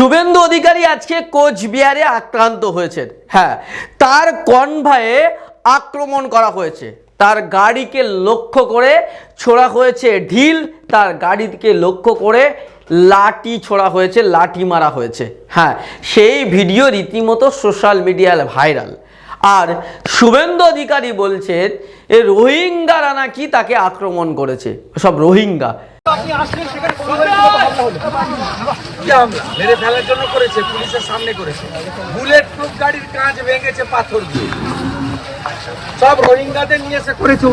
শুভেন্দু অধিকারী আজকে কোচবিহারে আক্রান্ত হয়েছেন। হ্যাঁ তার কনভয়ে আক্রমণ করা হয়েছে। তার গাড়িকে লক্ষ্য করে ছোড়া হয়েছে ঢিল, তার গাড়িকে লক্ষ্য করে লাঠি ছোড়া হয়েছে, লাঠি মারা হয়েছে। হ্যাঁ সেই ভিডিও রীতিমতো সোশ্যাল মিডিয়ায় ভাইরাল। আর শুভেন্দু অধিকারী বলছেন, এ রোহিঙ্গারা নাকি তাকে আক্রমণ করেছে? সব রোহিঙ্গা। কি হামলা? মেরে ফেলার জন্য করেছে, পুলিশের সামনে করেছে। বুলেট প্রুফ গাড়ির কাঁচ ভেঙেছে, পাথর দিয়ে। সব রোহিঙ্গাদের নিয়ে এসে করেছে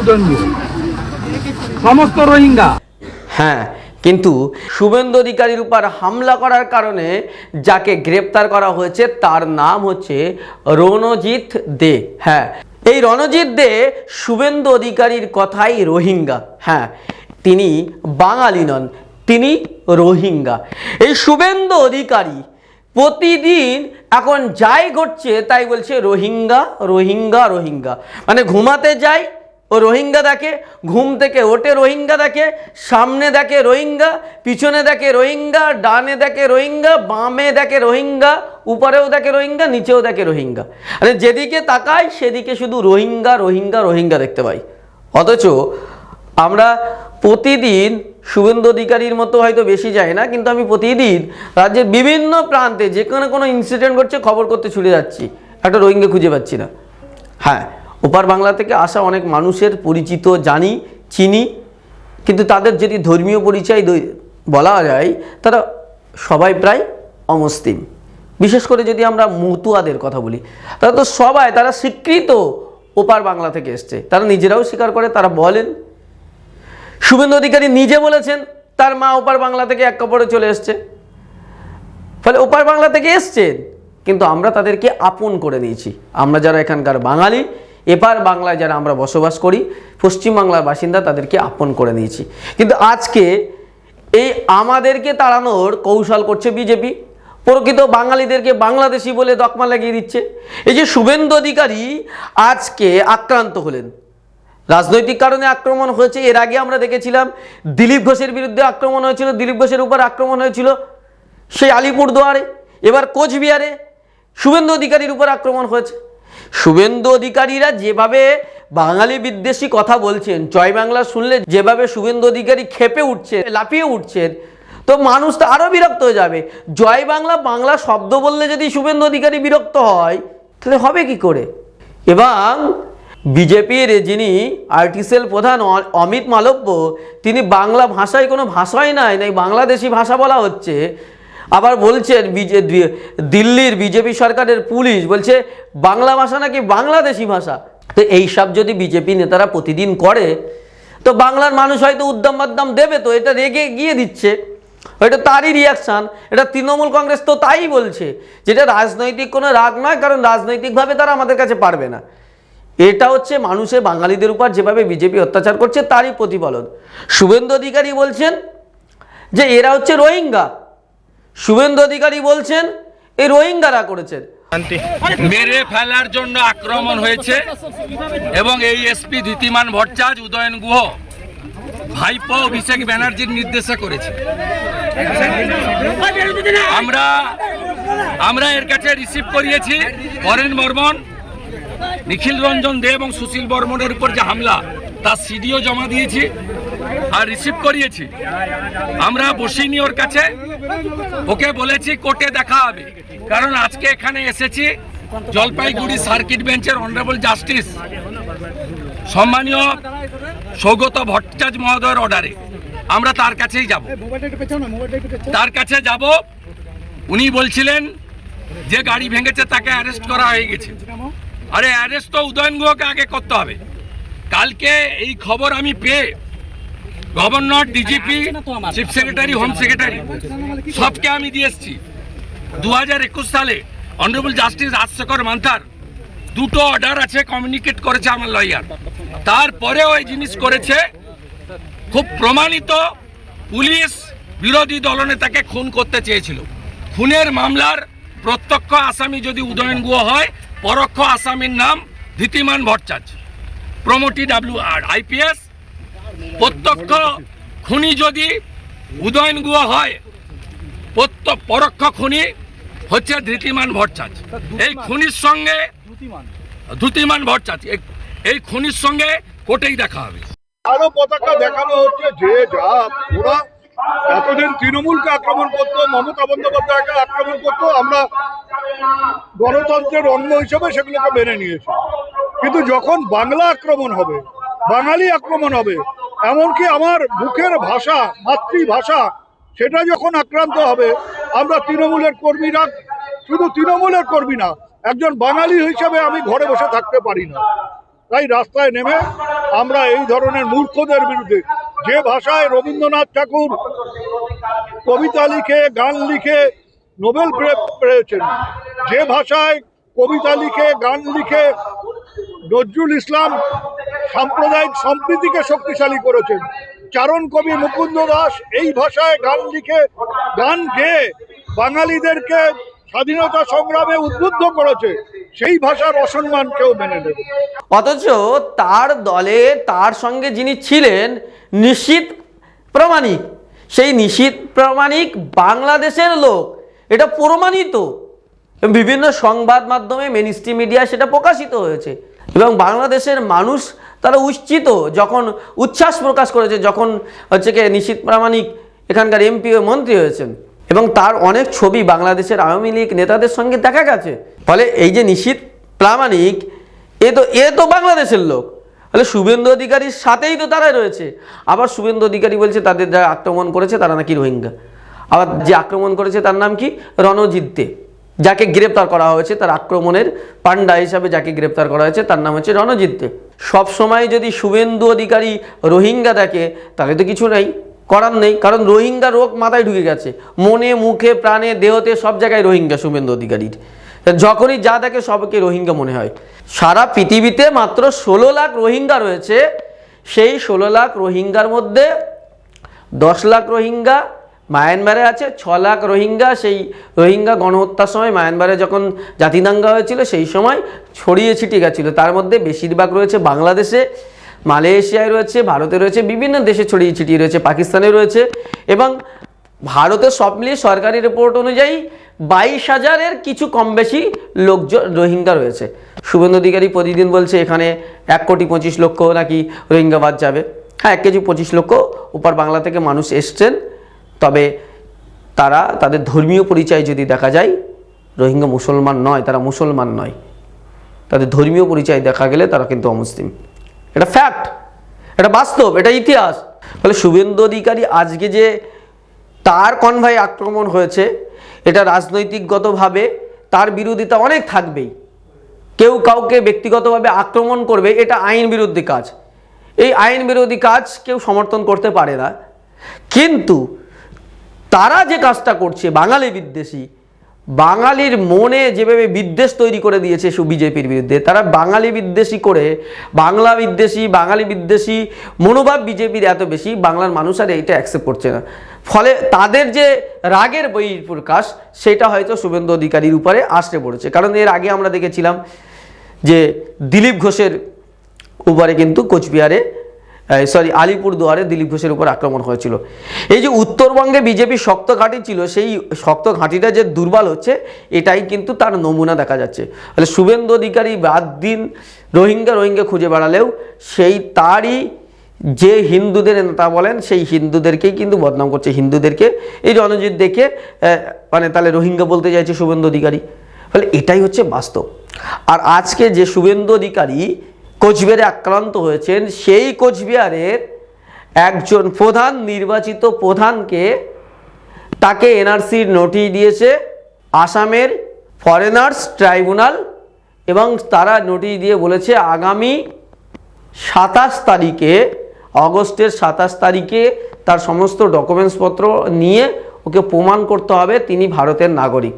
সমস্ত রোহিঙ্গা। হ্যাঁ কিন্তু শুভেন্দু অধিকারীর উপর হামলা করার কারণে যাকে গ্রেপ্তার করা হয়েছে, তার নাম হচ্ছে রণজিৎ দে। হ্যাঁ এই রণজিৎ দে শুভেন্দু অধিকারীর কথাই রোহিঙ্গা। হ্যাঁ তিনি বাঙালি নন। তিনি রোহিঙ্গা। এই শুভেন্দু অধিকারী প্রতিদিন এখন যাই ঘটছে তাই বলছে রোহিঙ্গা রোহিঙ্গা রোহিঙ্গা। মানে ঘুমাতে যায় ও রোহিঙ্গা দেখে, ঘুম থেকে ওঠে রোহিঙ্গা দেখে, সামনে দেখে রোহিঙ্গা, পিছনে দেখে রোহিঙ্গা, ডানে দেখে রোহিঙ্গা, বামে দেখে রোহিঙ্গা, উপরেও দেখে রোহিঙ্গা, নিচেও দেখে রোহিঙ্গা। মানে যেদিকে তাকায় সেদিকে শুধু রোহিঙ্গা রোহিঙ্গা রোহিঙ্গা দেখতে পাই। অথচ আমরা প্রতিদিন শুভেন্দু অধিকারীর মতো হয়তো বেশি যায় না, কিন্তু আমি প্রতিদিন রাজ্যের বিভিন্ন প্রান্তে যেখানে কোনো ইনসিডেন্ট ঘটছে খবর করতে ছুটে যাচ্ছি। একটা রোহিঙ্গা খুঁজে পাচ্ছি না। হ্যাঁ ওপার বাংলা থেকে আসা অনেক মানুষের পরিচিত, জানি, চিনি, কিন্তু তাদের যদি ধর্মীয় পরিচয় বলা যায়, তারা সবাই প্রায় অমুসলিম। বিশেষ করে যদি আমরা মতুয়াদের কথা বলি, তারা তো সবাই, তারা স্বীকৃত ওপার বাংলা থেকে এসছে। তারা নিজেরাও স্বীকার করে, তারা বলেন শুভেন্দু অধিকারী নিজে বলেছেন, তার মা ওপার বাংলা থেকে এক কাপড়ে চলে এসছে। ফলে ওপার বাংলা থেকে এসছেন কিন্তু আমরা তাদেরকে আপন করে নিয়েছি আমরা যারা এখানকার বাঙালি, এপার বাংলায় যারা আমরা বসবাস করি পশ্চিমবাংলার বাসিন্দা তাদেরকে আপন করে নিয়েছি কিন্তু আজকে এই আমাদেরকে তাড়ানোর কৌশল করছে বিজেপি। প্রকৃত বাঙালিদেরকে বাংলাদেশি বলে দকমা লাগিয়ে দিচ্ছে। এই যে শুভেন্দু অধিকারী আজকে আক্রান্ত হলেন। রাজনৈতিক কারণে আক্রমণ হয়েছে। এর আগে আমরা দেখেছিলাম দিলীপ ঘোষের বিরুদ্ধে আক্রমণ হয়েছিল, দিলীপ ঘোষের উপর আক্রমণ হয়েছিল। সেই আলিপুরদুয়ারে, এবার কোচবিহারে শুভেন্দু অধিকারীর উপর আক্রমণ হয়েছে। শুভেন্দু অধিকারীরা যেভাবে বাঙালি বিদ্বেষী কথা বলছেন, জয় বাংলা শুনলে যেভাবে শুভেন্দু অধিকারী খেপে উঠছে লাফিয়ে উঠছেন, তো মানুষ তো আরও বিরক্ত হয়ে যাবে। জয় বাংলা বাংলা শব্দ বললে যদি শুভেন্দু অধিকারী বিরক্ত হয়, তাহলে হবে কি করে? এবং বিজেপির যিনি আর্টিসেল প্রধান অমিত মালব্য, তিনি বাংলা ভাষায় কোনো ভাষাই নাই নাই বাংলাদেশি ভাষা বলা হচ্ছে? আবার বলছেন বিজে দিল্লির বিজেপি সরকারের পুলিশ, বলছে বাংলা ভাষা নাকি বাংলাদেশি ভাষা? তো এইসব যদি বিজেপি নেতারা প্রতিদিন করে, তো বাংলার মানুষ হয়তো উদ্যম বাদ্যম দেবে তো, এটা রেগে গিয়ে দিচ্ছে। এটা তারই রিয়াকশান এটা তৃণমূল কংগ্রেস তো তাই বলছে, যেটা রাজনৈতিক কোনো রাগ নয়, কারণ রাজনৈতিকভাবে তারা আমাদের কাছে পারবে না। এটা হচ্ছে মানুষের বাঙালিদের উপর যেভাবে বিজেপি অত্যাচার করছে, তারই প্রতিফলন। শুভেন্দু অধিকারী বলছেন যে এরা হচ্ছে রোহিঙ্গা। শুভেন্দু অধিকারী বলছেন এই রোহিঙ্গারা করেছেন। মেরে ফেলার জন্য আক্রমণ হয়েছে এবং এই এসপি ধীতিমান ভট্টাচার্য, উদয়ন গুহ, ভাইপো অভিষেক ব্যানার্জির নির্দেশে করেছে। আমরা আমরা এর কাছে রিসিভ করিয়েছি। বরেন বর্মন নিখিল রঞ্জন দে এবং সুশীল বর্মনের উপর যে হামলা তার সিডিও জমা দিয়েছি আর রিসিভ করিয়েছি। আমরা বসিনি ওর কাছে। ওকে বলেছি, কোর্টে দেখা হবে। কারণ আজকে এখানে এসেছি জলপাইগুড়ি সার্কিট বেঞ্চের অনারেবল জাস্টিস। সম্মানীয় সৌগত ভট্টাচার্য মহোদয়ের অর্ডারে। আমরা তার কাছেই যাব। তার কাছে যাব। উনি বলছিলেন যে গাড়ি ভেঙেছে, তাকে অ্যারেস্ট করা হয়ে গেছে। আরে অ্যারেস্ট তো উদয়ন গুহকে আগে করতে হবে। কালকে এই খবর আমি পেয়ে governor DGP chief secretary home secretary সবকে আমি দিয়ে এসছি। দু হাজার একুশ সালে অনারেবল জাস্টিস রাজশেখর মান্থার দুটো অর্ডার আছে কমিউনিকেট করেছে আমার লয়ার তারপরেও ওই জিনিস করেছে খুব প্রমাণিত পুলিশ বিরোধী দলনেতাকে খুন করতে চেয়েছিল। খুনের মামলার প্রত্যক্ষ আসামি যদি উদয়ন গুহ হয়, পরোক্ষ আসামির নাম Dhitiman Bhattacharya. Promotee W R IPS. প্রত্যক্ষ খুনি যদি উদয়ন গুহ হয় পরোক্ষ খুনি হচ্ছে ধৃতিমান ভট্টাচ এই খুনির সঙ্গে দ্যুতিমান ভট্টাচ এই- খুনির সঙ্গে কোর্টেই দেখা হবে। আরও পতাকা দেখানো হচ্ছে যে যা ওরা এতদিন তৃণমূলকে আক্রমণ করতো, মমতা বন্দ্যোপাধ্যায়কে আক্রমণ করতো, আমরা গণতন্ত্রের অঙ্গ হিসেবে সেগুলোকে মেনে নিয়েছি। কিন্তু যখন বাংলা আক্রমণ হবে, বাঙালি আক্রমণ হবে, এমনকি আমার মুখের ভাষা, মাতৃভাষা, সেটা যখন আক্রান্ত হবে, আমরা তৃণমূলের কর্মীরা শুধু তৃণমূলের কর্মী না, একজন বাঙালি হিসেবে আমি ঘরে বসে থাকতে পারি না। তাই রাস্তায় নেমে আমরা এই ধরনের মূর্খদের বিরুদ্ধে যে ভাষায় রবীন্দ্রনাথ ঠাকুর কবিতা লিখে, গান লিখে নোবেল পেয়েছেন, যে ভাষায় কবিতা লিখে, গান লিখে নজরুল ইসলাম সাম্প্রদায়িক সম্প্রীতিকে শক্তিশালী করেছেন। চারণ কবি মুকুন্দ দাস এই ভাষায় গান লিখে, গান গেয়ে বাঙালিদেরকে স্বাধীনতা সংগ্রামে উদ্বুদ্ধ করেছে। সেই ভাষার অসম্মান কেউ মেনে নেবে অথচ তার দলে তার সঙ্গে যিনি ছিলেন নিশ্চিত প্রামাণিক, সেই নিশীত প্রামাণিক বাংলাদেশের লোক, এটা প্রমাণিত। বিভিন্ন সংবাদ মাধ্যমে মেন মিডিয়া সেটা প্রকাশিত হয়েছে এবং বাংলাদেশের মানুষ তারা উচ্চিত, যখন উচ্ছ্বাস প্রকাশ করেছে, যখন হচ্ছে কি নিশীত প্রামাণিক এখানকার এমপি ও মন্ত্রী হয়েছেন। এবং তার অনেক ছবি বাংলাদেশের আওয়ামী লীগ নেতাদের সঙ্গে দেখা গেছে। ফলে এই যে নিশীত প্রামাণিক, এ তো এ তো বাংলাদেশের লোক। তাহলে শুভেন্দু অধিকারীর সাথেই তো তারা রয়েছে। আবার শুভেন্দু অধিকারী বলছে, তাদের যারা আক্রমণ করেছে তারা নাকি রোহিঙ্গা। আবার যে আক্রমণ করেছে তার নাম কি? রণজিৎ দে যাকে গ্রেপ্তার করা হয়েছে, তার আক্রমণের পান্ডা হিসাবে যাকে গ্রেপ্তার করা হয়েছে, তার নাম হচ্ছে রণজিৎ দে সবসময় যদি শুভেন্দু অধিকারী রোহিঙ্গা দেখে, তাহলে তো কিছু নেই। করার নেই, কারণ রোহিঙ্গা রোগ মাথায় ঢুকে গেছে। মনে, মুখে, প্রাণে, দেহতে সব জায়গায় রোহিঙ্গা শুভেন্দু অধিকারীর। যখনই যা দেখে সবকে রোহিঙ্গা মনে হয়। সারা পৃথিবীতে মাত্র ষোলো লাখ রোহিঙ্গা রয়েছে। সেই ষোলো লাখ রোহিঙ্গার মধ্যে দশ লাখ রোহিঙ্গা মায়ানমারে আছে, ছ লাখ রোহিঙ্গা সেই রোহিঙ্গা গণহত্যার সময় মায়ানমারে যখন জাতিদাঙ্গা হয়েছিল, সেই সময় ছড়িয়ে ছিটিয়ে গেছিল। তার মধ্যে বেশিরভাগ রয়েছে বাংলাদেশে। মালয়েশিয়ায় রয়েছে, ভারতে রয়েছে, বিভিন্ন দেশে ছড়িয়ে ছিটিয়ে রয়েছে, পাকিস্তানে রয়েছে এবং ভারতের সব মিলিয়ে সরকারি রিপোর্ট অনুযায়ী বাইশ হাজারের কিছু কম বেশি লোকজন, রোহিঙ্গা রয়েছে। শুভেন্দু অধিকারী প্রতিদিন বলছে এখানে এক কোটি পঁচিশ লক্ষ নাকি রোহিঙ্গাবাদ যাবে। হ্যাঁ এক কেজি পঁচিশ লক্ষ ওপার বাংলা থেকে মানুষ এসছেন। তবে তারা, তাদের ধর্মীয় পরিচয় যদি দেখা যায়, রোহিঙ্গা মুসলমান নয়, তারা মুসলমান নয়। তাদের ধর্মীয় পরিচয় দেখা গেলে তারা কিন্তু অমুসলিম। এটা ফ্যাক্ট এটা বাস্তব, এটা ইতিহাস। তাহলে শুভেন্দু অধিকারী আজকে যে তার কনভাই আক্রমণ হয়েছে, এটা রাজনৈতিকগতভাবে তার বিরোধিতা অনেক থাকবেই। কেউ কাউকে ব্যক্তিগতভাবে আক্রমণ করবে, এটা আইন বিরোধী কাজ। এই আইন বিরোধী কাজ কেউ সমর্থন করতে পারে না। কিন্তু তারা যে কাজটা করছে, বাঙালি বিদ্বেষী বাঙালির মনে যেভাবে বিদ্বেষ তৈরি করে দিয়েছে সু বিজেপির বিরুদ্ধে, তারা বাঙালি বিদ্বেষী করে, বাংলা বিদ্বেষী, বাঙালি বিদ্বেষী মনোভাব বিজেপির এত বেশি, বাংলার মানুষ আর এইটা অ্যাকসেপ্ট করছে না। ফলে তাদের যে রাগের বই প্রকাশ সেটা হয়তো শুভেন্দু অধিকারীর উপরে আসতে পড়েছে। কারণ এর আগে আমরা দেখেছিলাম যে দিলীপ ঘোষের উপরে কিন্তু কোচবিহারে সরি আলিপুরদুয়ারে দিলীপ ঘোষের উপর আক্রমণ হয়েছিল। এই যে উত্তরবঙ্গে বিজেপি শক্ত ঘাঁটি ছিল, সেই শক্ত ঘাঁটিটা যে দুর্বল হচ্ছে, এটাই কিন্তু তার নমুনা দেখা যাচ্ছে। তাহলে শুভেন্দু অধিকারী রাত দিন, রোহিঙ্গা রোহিঙ্গা খুঁজে বেড়ালেও সেই তারই যে হিন্দুদের নেতা বলেন, সেই হিন্দুদেরকেই কিন্তু বদনাম করছে। হিন্দুদেরকে, এই রণজিৎ দেখে মানে তাহলে রোহিঙ্গা বলতে চাইছে শুভেন্দু অধিকারী। ফলে এটাই হচ্ছে বাস্তব। আর আজকে যে শুভেন্দু অধিকারী কোচবিহারে আক্রান্ত হয়েছেন। সেই কোচবিহারের একজন প্রধান নির্বাচিত প্রধানকে তাকে এনআরসির নোটিশ দিয়েছে। আসামের ফরেনার্স ট্রাইব্যুনাল এবং তারা নোটিশ দিয়ে বলেছে, আগামী সাতাশ তারিখে, অগস্টের সাতাশ তারিখে তার সমস্ত ডকুমেন্টসপত্র নিয়ে ওকে প্রমাণ করতে হবে, তিনি ভারতের নাগরিক।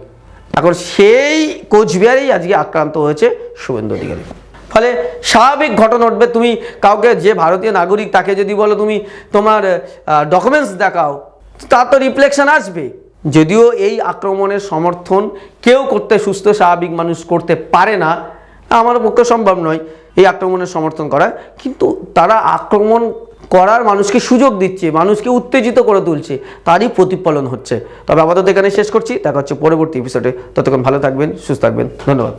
এখন সেই কোচবিহারেই আজকে আক্রান্ত হয়েছে শুভেন্দু অধিকারী। ফলে স্বাভাবিক ঘটনা ঘটবে। তুমি কাউকে, যে ভারতীয় নাগরিক, তাকে যদি বলো, তুমি তোমার ডকুমেন্টস দেখাও, তার তো রিফ্লেকশন আসবে। যদিও এই আক্রমণের সমর্থন কেউ করতে সুস্থ, স্বাভাবিক মানুষ করতে পারে না, আমার পক্ষে সম্ভব নয় এই আক্রমণের সমর্থন করা। কিন্তু তারা আক্রমণ করার মানুষকে সুযোগ দিচ্ছে, মানুষকে উত্তেজিত করে তুলছে, তারই প্রতিফলন হচ্ছে। তবে আপাতত এখানে শেষ করছি। দেখা হচ্ছে পরবর্তী এপিসোডে ততক্ষণ ভালো থাকবেন, সুস্থ থাকবেন। ধন্যবাদ।